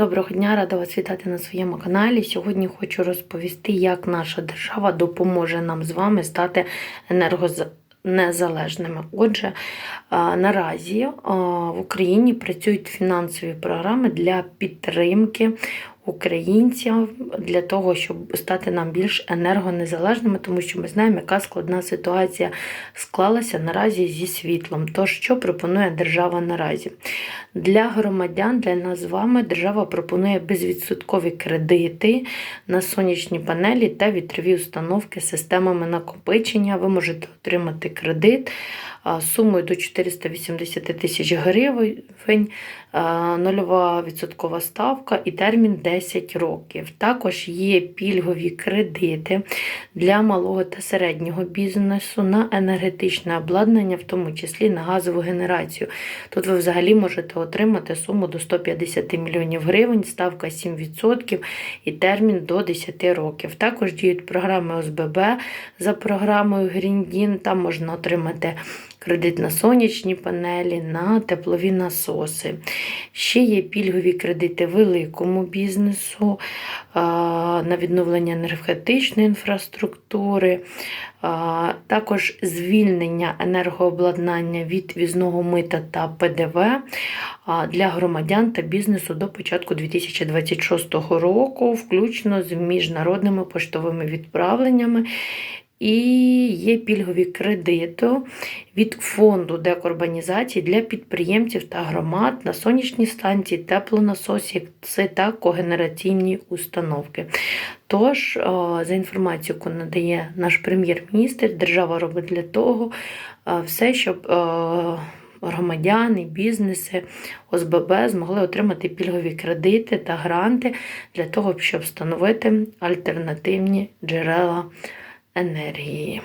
Доброго дня, рада вас вітати на своєму каналі. Сьогодні хочу розповісти, як наша держава допоможе нам з вами стати енергонезалежними. Отже, наразі в Україні працюють фінансові програми для підтримки українців для того, щоб стати нам більш енергонезалежними, тому що ми знаємо, яка складна ситуація склалася наразі зі світлом. Тож, що пропонує держава наразі? Для громадян, для нас з вами, держава пропонує безвідсоткові кредити на сонячні панелі та вітрові установки з системами накопичення. Ви можете отримати кредит сумою до 480 тисяч гривень, нульова відсоткова ставка і термін 10 років. Також є пільгові кредити для малого та середнього бізнесу на енергетичне обладнання, в тому числі на газову генерацію. Тут ви взагалі можете отримати суму до 150 мільйонів гривень, ставка 7% і термін до 10 років. Також діють програми ОСББ за програмою Green Там можна отримати кредит на сонячні панелі, на теплові насоси. Ще є пільгові кредити великому бізнесу а, на відновлення енергетичної інфраструктури, також звільнення енергообладнання від візного мита та ПДВ для громадян та бізнесу до початку 2026 року, включно з міжнародними поштовими відправленнями. І є пільгові кредити від фонду декарбонізації для підприємців та громад на сонячні станції, теплонасосі та когенераційні установки. Тож, за інформацією, яку надає наш прем'єр-міністр, держава робить для того все, щоб громадяни, бізнеси, ОСББ змогли отримати пільгові кредити та гранти для того, щоб встановити альтернативні джерела and that he